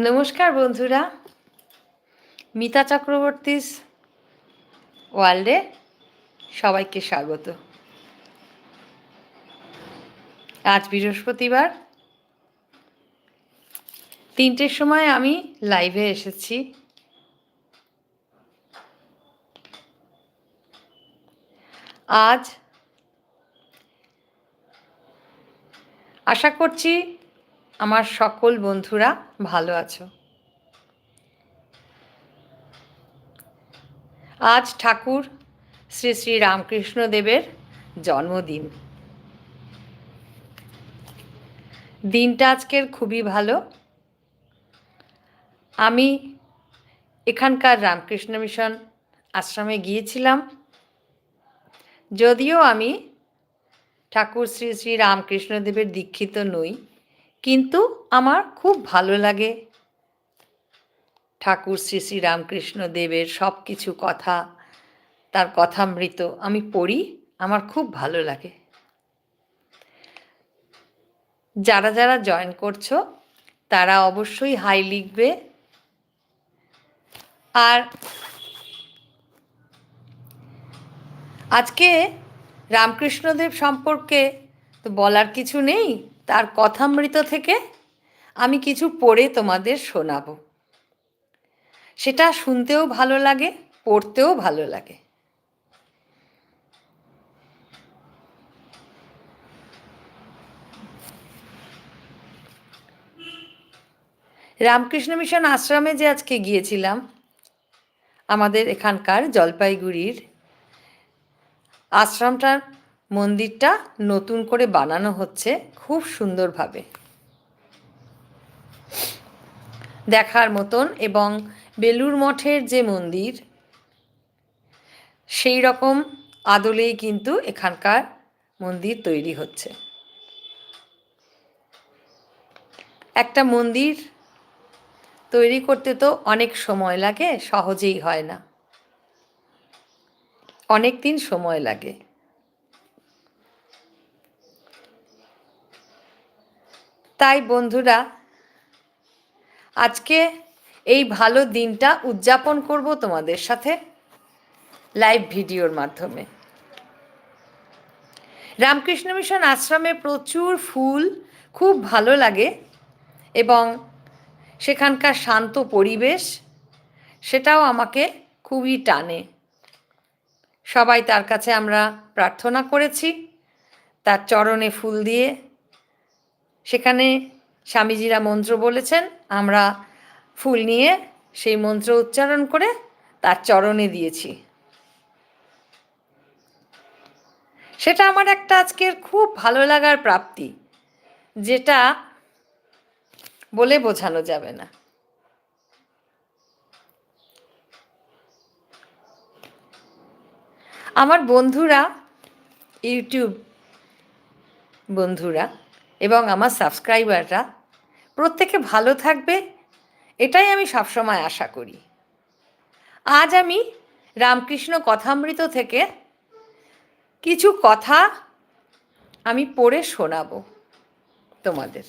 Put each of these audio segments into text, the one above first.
নমস্কার বন্ধুরা। মিতা চক্রবর্তীস ওয়ার্ল্ডে সবাইকে স্বাগত। আজ বৃহস্পতিবার। তিনটের সময় আমি লাইভে এসেছি। আজ আশা করছি আমার সকল বন্ধুরা ভালো আছো। আজ ঠাকুর শ্রী শ্রী রামকৃষ্ণ দেবের জন্মদিন। দিনটা আজকের খুবই ভালো। আমি এখানকার রামকৃষ্ণ মিশন আশ্রমে গিয়েছিলাম। যদিও আমি ঠাকুর শ্রী শ্রী রামকৃষ্ণদেবের দীক্ষিত নই। কিন্তু আমার খুব ভালো লাগে। ঠাকুর শ্রী শ্রী রামকৃষ্ণ দেবের সব কিছু কথা, তার কথামৃত আমি পড়ি, আমার খুব ভালো লাগে। যারা যারা জয়েন করছ, তারা অবশ্যই হাই লিখবে। আর আজকে রামকৃষ্ণদেব সম্পর্কে তো বলার কিছু নেই। তার কথামৃত থেকে আমি কিছু পড়ে তোমাদের শোনাবো। সেটা শুনতেও ভালো লাগে, পড়তেও ভালো লাগে। রামকৃষ্ণ মিশন আশ্রমে যে আজকে গিয়েছিলাম, আমাদের এখানকার জলপাইগুড়ির আশ্রমটার মন্দিরটা নতুন করে বানানো হচ্ছে খুব সুন্দরভাবে। দেখার মতন এবং বেলুর মঠের যে মন্দির, সেই রকম আদলেই কিন্তু এখানকার মন্দির তৈরি হচ্ছে। একটা মন্দির তৈরি করতে তো অনেক সময় লাগে, সহজেই হয় না। অনেক দিন সময় লাগে। তাই বন্ধুরা, আজকে এই ভালো দিনটা উদযাপন করব তোমাদের সাথে লাইভ ভিডিওর মাধ্যমে। রামকৃষ্ণ মিশন আশ্রমে প্রচুর ফুল, খুব ভালো লাগে এবং সেখানকার শান্ত পরিবেশ, সেটাও আমাকে খুবই টানে। সবাই তার কাছে আমরা প্রার্থনা করেছি, তার চরণে ফুল দিয়ে সেখানে স্বামীজিরা মন্ত্র বলেছেন, আমরা ফুল নিয়ে সেই মন্ত্র উচ্চারণ করে তার চরণে দিয়েছি। সেটা আমার একটা আজকের খুব ভালো লাগার প্রাপ্তি, যেটা বলে বোঝানো যাবে না। আমার বন্ধুরা, ইউটিউব বন্ধুরা এবং আমার সাবস্ক্রাইবাররা, প্রত্যেকে ভালো থাকবে, এটাই আমি সবসময় আশা করি। আজ আমি রামকৃষ্ণ কথামৃত থেকে কিছু কথা আমি পড়ে শোনাবো তোমাদের।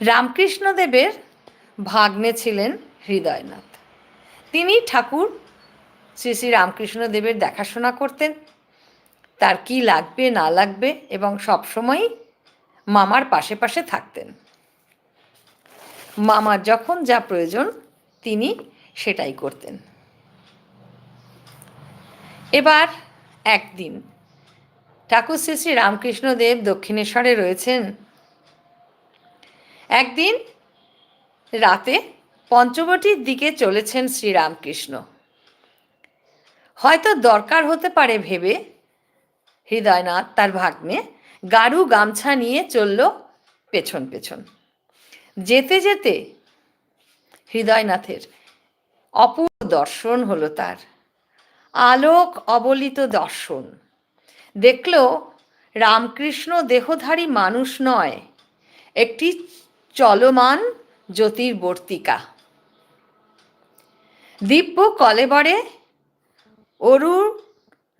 রামকৃষ্ণদেবের ভাগ্নে ছিলেন হৃদয়নাথ। তিনি ঠাকুর শ্রী শ্রী রামকৃষ্ণদেবের দেখাশোনা করতেন। তার কি লাগবে, না লাগবে এবং সবসময়ই মামার পাশে পাশে থাকতেন। মামার যখন যা প্রয়োজন তিনি সেটাই করতেন। এবার একদিন ঠাকুর শ্রী শ্রী রামকৃষ্ণদেব দক্ষিণেশ্বরে রয়েছেন। একদিন রাতে পঞ্চবটির দিকে চলেছেন শ্রীরামকৃষ্ণ হয়তো দরকার হতে পারে ভেবে হৃদয়নাথ তার ভাগ্নে গাড়ু গামছা নিয়ে চলল পেছন পেছন। যেতে যেতে হৃদয়নাথের অপূর্ব দর্শন হলো তার। আলোক অবলিত দর্শন। দেখল রামকৃষ্ণ দেহধারী মানুষ নয়, একটি চলমান জ্যোতির্বর্তিকা। দিব্য কলেবরে অরু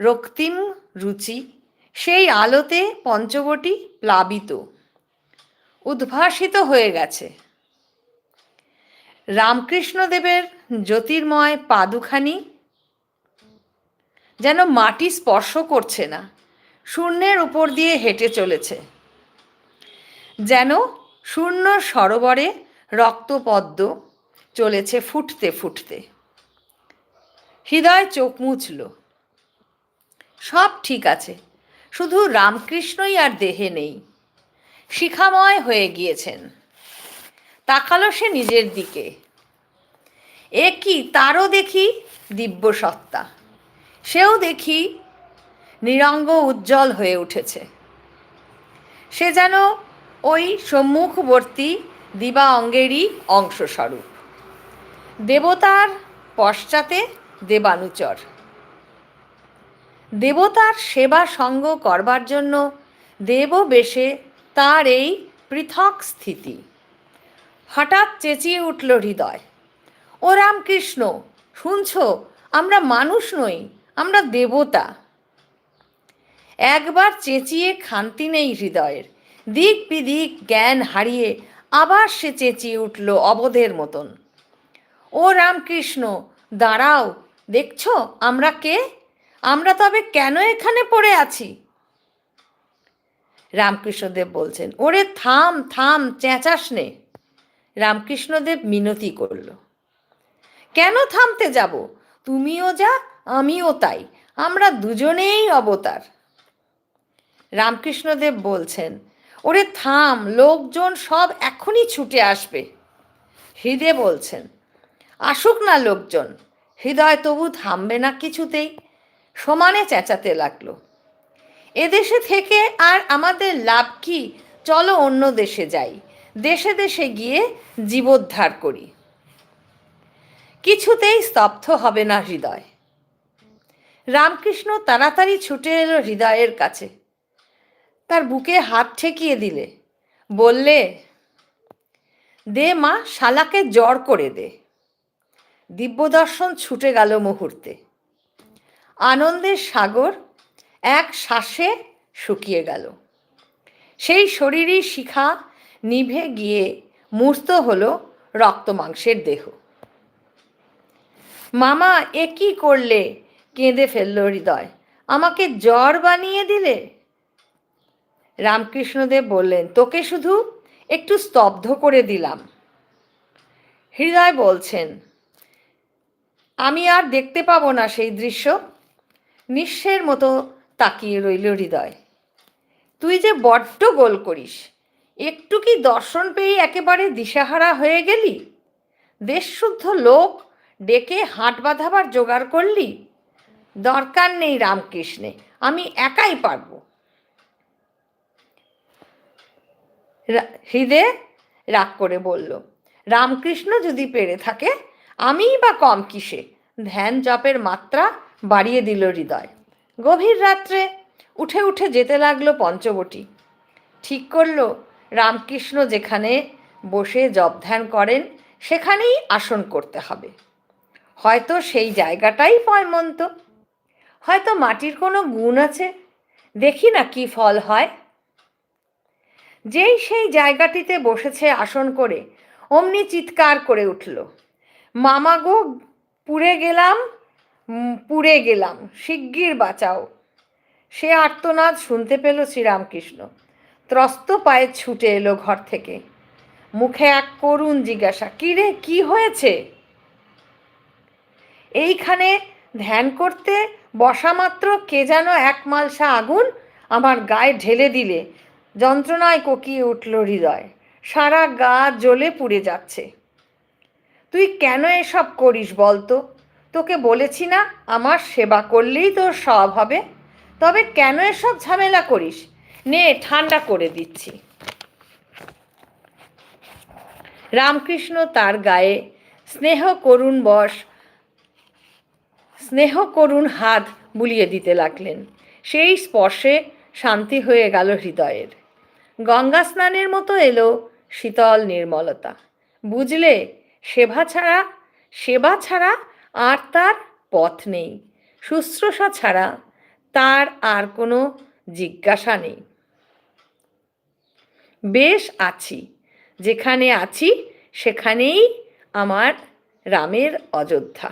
রক্তিম রুচি, সেই আলোতে পঞ্চবটি প্লাবিত, উদ্ভাসিত হয়ে গেছে। রামকৃষ্ণদেবের জ্যোতির্ময় পাদুখানি যেন মাটি স্পর্শ করছে না, শূন্যের উপর দিয়ে হেঁটে চলেছে। যেন শূন্য সরোবরে রক্তপদ্ম চলেছে ফুটতে ফুটতে। হৃদয় চোখ মুছল। সব ঠিক আছে। শুধু রামকৃষ্ণই আর দেহে নেই। শিখাময় হয়ে গিয়েছেন। তাকালো সে নিজের দিকে। এ কি তারও দেখি দিব্য সত্তা সেও দেখি নিরঙ্গ উজ্জ্বল হয়ে উঠেছে। সে যেন ওই সম্মুখবর্তী দিবা অঙ্গেরই অংশস্বরূপ। দেবতার পশ্চাতে দেবানুচর। দেবতার সেবা সঙ্গ করবার জন্য দেব বেশে তার এই পৃথক স্থিতি। হঠাৎ চেঁচিয়ে উঠল হৃদয়। ও রামকৃষ্ণ, শুনছ? আমরা মানুষ নই, আমরা দেবতা। একবার চেঁচিয়ে খান্তি নেই হৃদয়ের। দিক বিদিক জ্ঞান হারিয়ে আবার সে চেঁচিয়ে উঠল অবধের মতন। ও রামকৃষ্ণ, দাঁড়াও, দেখছ আমরা কে? আমরা তবে কেন এখানে পড়ে আছি? রামকৃষ্ণদেব বলছেন, ওরে থাম থাম, চেঁচাস নে। রামকৃষ্ণদেব মিনতি করল, কেন থামতে যাব? তুমিও যা, আমিও তাই। আমরা দুজনেই অবতার। রামকৃষ্ণদেব বলছেন, ওরে থাম, লোকজন সব এখনই ছুটে আসবে। হৃদে বলছেন, আসুক না লোকজন, হৃদয় তবু থামবে না কিছুতেই। সমানে চেঁচাতে লাগল। এদেশে থেকে আর আমাদের লাভ কি? চলো অন্য দেশে যাই। দেশে দেশে গিয়ে জীবোদ্ধার করি। কিছুতেই স্তব্ধ হবে না হৃদয়। রামকৃষ্ণ তাড়াতাড়ি ছুটে এলো হৃদয়ের কাছে। তার বুকে হাত ঠেকিয়ে দিলে। বললে, দে মা, শালাকে জ্বর করে দে। দিব্যদর্শন ছুটে গেল মুহূর্তে। আনন্দের সাগর এক শ্বাসে শুকিয়ে গেল। সেই শরীরই শিখা নিভে গিয়ে মূর্ত হলো রক্ত মাংসের দেহ। মামা, এ কি করলে? কেঁদে ফেলল হৃদয়। আমাকে জ্বর বানিয়ে দিলে? রামকৃষ্ণদেব বললেন, তোকে শুধু একটু স্তব্ধ করে দিলাম। হৃদয় বলছেন, আমি আর দেখতে পাবো না সেই দৃশ্য। নিঃস্বের মতো তাকিয়ে রইল হৃদয়। তুই যে বড্ড গোল করিস, একটু কি দর্শন পেয়ে একেবারে দিশাহারা হয়ে গেলি? দেশশুদ্ধ লোক, ডেকে হাট বাঁধাবার জোগাড় করলি? দরকার নেই রামকৃষ্ণে, আমি একাই পারব। হৃদে রাগ করে বলল, রামকৃষ্ণ যদি পেরে থাকে, আমিই বা কম কিসে? ধ্যান জপের মাত্রা বাড়িয়ে দিল হৃদয়। গভীর রাত্রে উঠে উঠে যেতে লাগল পঞ্চবটি। ঠিক করল রামকৃষ্ণ যেখানে বসে জপ ধ্যান করেন, সেখানেই আসন করতে হবে। হয়তো সেই জায়গাটাই পয়মন্ত। হয়তো মাটির কোনো গুণ আছে। দেখি না কি ফল হয়। যেই সেই জায়গাটিতে বসেছে আসন করে, অমনি চিৎকার করে উঠল, মামা গো, পুড়ে গেলাম পুড়ে গেলাম। শিগগির বাঁচাও। সে আর্তনাদ শুনতে পেল শ্রীরামকৃষ্ণ। ত্রস্ত পায়ে ছুটে এলো ঘর থেকে। মুখে এক করুণ জিজ্ঞাসা কিরে কি হয়েছে? এইখানে ধ্যান করতে বসা মাত্র কে যেন এক মালসা আগুন আমার গায়ে ঢেলে দিলে। যন্ত্রণায় কোকিয়ে উঠল হৃদয়। সারা গা জ্বলে পুড়ে যাচ্ছে। তুই কেন এসব করিস বলতো? তোকে বলেছি না, আমার সেবা করলেই তোর সব হবে। তবে কেন এসব ঝামেলা করিস? নে, ঠান্ডা করে দিচ্ছি। রামকৃষ্ণ তার গায়ে স্নেহ করুণ বশ, স্নেহ করুণ হাত বুলিয়ে দিতে লাগলেন। সেই স্পর্শে শান্তি হয়ে গেল হৃদয়ের। গঙ্গা স্নানের মতো এলো শীতল নির্মলতা। বুঝলে, সেবা ছাড়া সেবা ছাড়া আর তার পথ নেই। শুশ্রূষা ছাড়া তার আর কোনো জিজ্ঞাসা নেই। বেশ আছি, যেখানে আছি সেখানেই আমার রামের অযোধ্যা।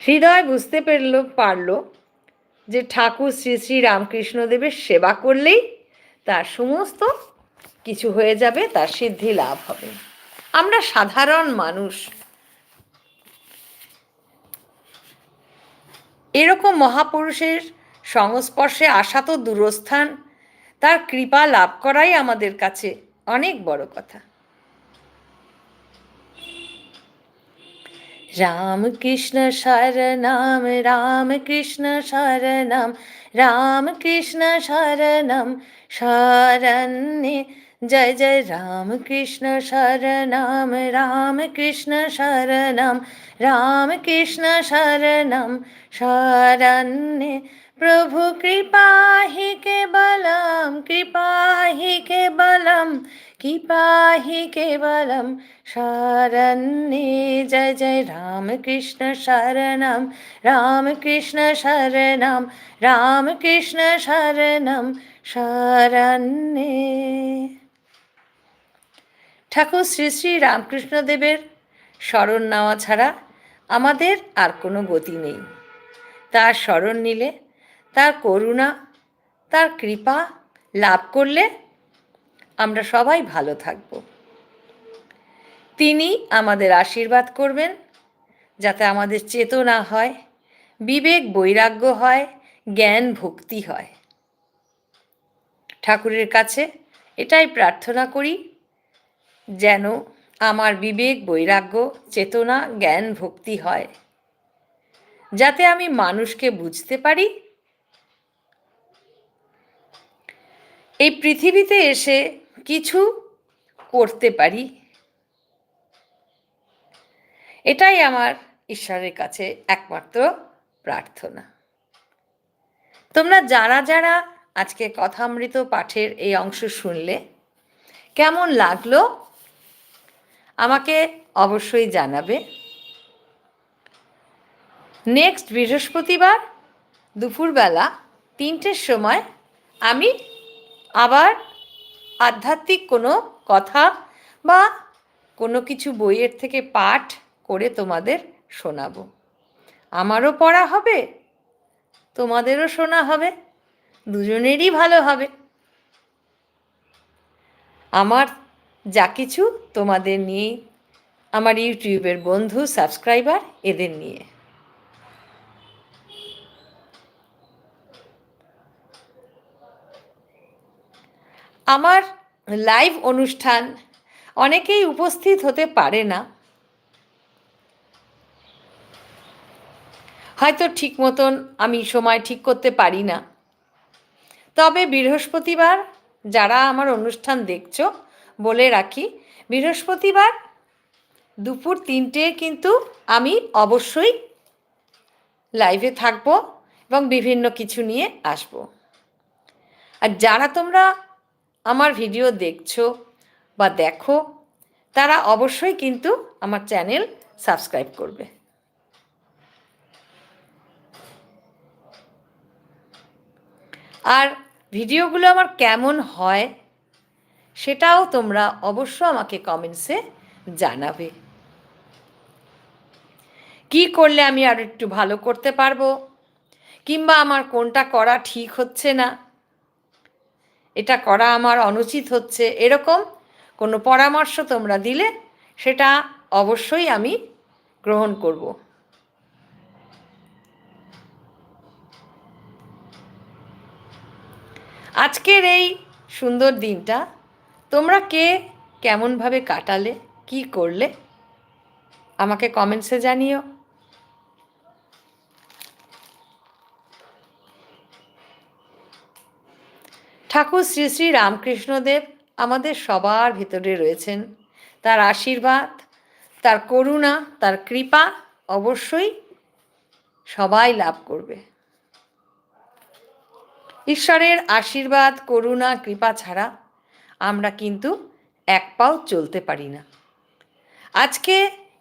হৃদয় বুঝতে পারল পারল যে ঠাকুর শ্রী শ্রী রামকৃষ্ণদেবের সেবা করলেই তার সমস্ত কিছু হয়ে যাবে, তার সিদ্ধি লাভ হবে। আমরা সাধারণ মানুষ। এরকম মহাপুরুষের সংস্পর্শে আসা তো দূরস্থান, তার কৃপা লাভ করাই আমাদের কাছে অনেক বড় কথা। রাম কৃষ্ণ শরণম রাম কৃষ্ণ শরণম রাম কৃষ্ণ শরণম, শরণ্যে কৃষ্ণ শরণম রাম কৃষ্ণ শরণম রাম কৃষ্ণ শরণম। শরণ্যে প্রভু কৃপা হি কেবলম কৃপা হি কেবলম কৃপা হি কেবলম শরণ্যে জয় জয় রাম কৃষ্ণ শরণম রাম কৃষ্ণ শরণম রাম কৃষ্ণ শরণম। শরণ্যে ঠাকুর শ্রী শ্রী রামকৃষ্ণদেবের স্মরণ নেওয়া ছাড়া আমাদের আর কোনো গতি নেই। তার স্মরণ নিলে, তার করুণা, তার কৃপা লাভ করলে আমরা সবাই ভালো থাকব। তিনি আমাদের আশীর্বাদ করবেন, যাতে আমাদের চেতনা হয়, বিবেক বৈরাগ্য হয়, জ্ঞান ভক্তি হয়। ঠাকুরের কাছে এটাই প্রার্থনা করি। যেন আমার বিবেক, বৈরাগ্য, চেতনা, জ্ঞান ভক্তি হয়। যাতে আমি মানুষকে বুঝতে পারি। এই পৃথিবীতে এসে কিছু করতে পারি। এটাই আমার ঈশ্বরের কাছে একমাত্র প্রার্থনা। তোমরা যারা যারা আজকে কথামৃত পাঠের এই অংশ শুনলে, কেমন লাগল? আমাকে অবশ্যই জানাবে। নেক্সট বৃহস্পতিবার দুপুরবেলা তিনটের সময় আমি আবার আধ্যাত্মিক কোনো কথা বা কোনো কিছু বইয়ের থেকে পাঠ করে তোমাদের শোনাবো। আমারও পড়া হবে, তোমাদেরও শোনা হবে, দুজনেরই ভালো হবে। আমার যা কিছু তোমাদের নিয়ে আমার ইউটিউবের বন্ধু, সাবস্ক্রাইবার এদের নিয়ে। আমার লাইভ অনুষ্ঠান অনেকেই উপস্থিত হতে পারে না। হয়তো ঠিক মতন আমি সময় ঠিক করতে পারি না। তবে বৃহস্পতিবার যারা আমার অনুষ্ঠান দেখছ বলে রাখি, বৃহস্পতিবার দুপুর তিনটে কিন্তু আমি অবশ্যই লাইভে থাকব এবং বিভিন্ন কিছু নিয়ে আসব। আর যারা তোমরা আমার ভিডিও দেখছ বা দেখো, তারা অবশ্যই কিন্তু আমার চ্যানেল সাবস্ক্রাইব করবে। আর ভিডিওগুলো আমার কেমন হয় সেটাও তোমরা অবশ্য আমাকে কমেন্টসে জানাবে। কি করলে আমি আর একটু ভালো করতে পারব? কিংবা আমার কোনটা করা ঠিক হচ্ছে না? এটা করা আমার অনুচিত হচ্ছে। এরকম কোনো পরামর্শ তোমরা দিলে সেটা অবশ্যই আমি গ্রহণ করব। আজকের এই সুন্দর দিনটা তোমরা কে? কেমনভাবে কাটালে? কি করলে? আমাকে কমেন্টসে জানিও। ঠাকুর শ্রী শ্রী রামকৃষ্ণদেব আমাদের সবার ভিতরে রয়েছেন। তার আশীর্বাদ, তার করুণা, তার কৃপা অবশ্যই সবাই লাভ করবে। ঈশ্বরের আশীর্বাদ, করুণা, কৃপা ছাড়া আমরা কিন্তু এক পাও চলতে পারি না। আজকে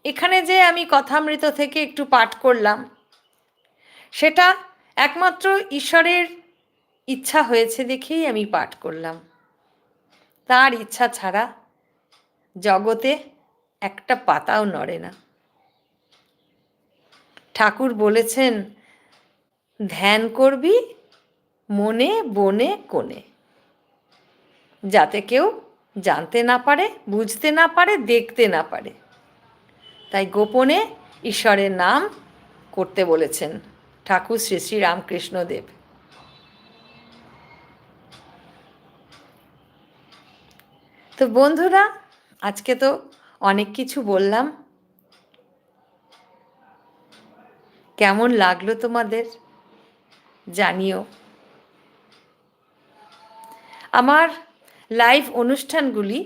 এখানে যে আমি কথামৃত থেকে একটু পাঠ করলাম, সেটা একমাত্র ঈশ্বরের ইচ্ছা হয়েছে দেখেই আমি পাঠ করলাম। তার ইচ্ছা ছাড়া জগতে একটা পাতাও নড়ে না। ঠাকুর বলেছেন, ধ্যান করবি মনে, বনে, কোণে। যাতে কেউ জানতে না পারে, বুঝতে না পারে, দেখতে না পারে। তাই গোপনে ঈশ্বরের নাম করতে বলেছেন ঠাকুর শ্রী শ্রী রামকৃষ্ণদেব। তো বন্ধুরা, আজকে তো অনেক কিছু বললাম। কেমন লাগল তোমাদের জানিও। আমার লাইভ অনুষ্ঠানগুলি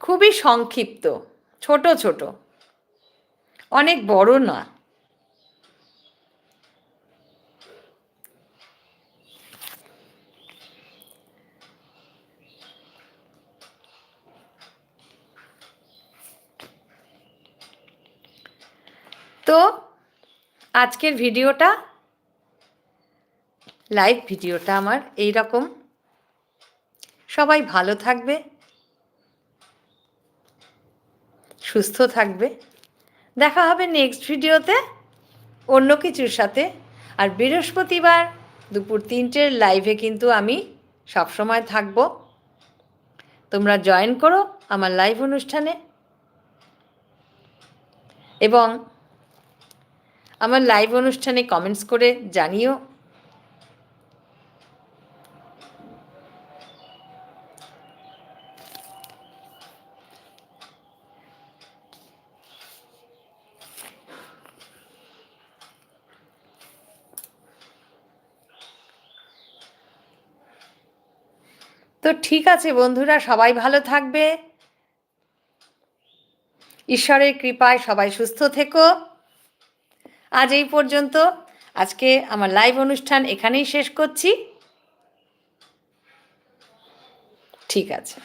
খুবই সংক্ষিপ্ত, ছোট ছোট। অনেক বড় না। তো আজকের ভিডিওটা, লাইভ ভিডিওটা আমার এই রকম সবাই ভালো থাকবে, সুস্থ থাকবে। দেখা হবে নেক্সট ভিডিওতে অন্য কিছুর সাথে। আর বৃহস্পতিবার দুপুর তিনটের লাইভে কিন্তু আমি সবসময় থাকব। তোমরা জয়েন করো আমার লাইভ অনুষ্ঠানে। এবং আমার লাইভ অনুষ্ঠানে কমেন্টস করে জানিও। তো ঠিক আছে বন্ধুরা, সবাই ভালো থাকবে। ঈশ্বরের কৃপায় সবাই সুস্থ থেকো। আজ এই পর্যন্ত, আজকে আমার লাইভ অনুষ্ঠান এখানেই শেষ করছি। ঠিক আছে।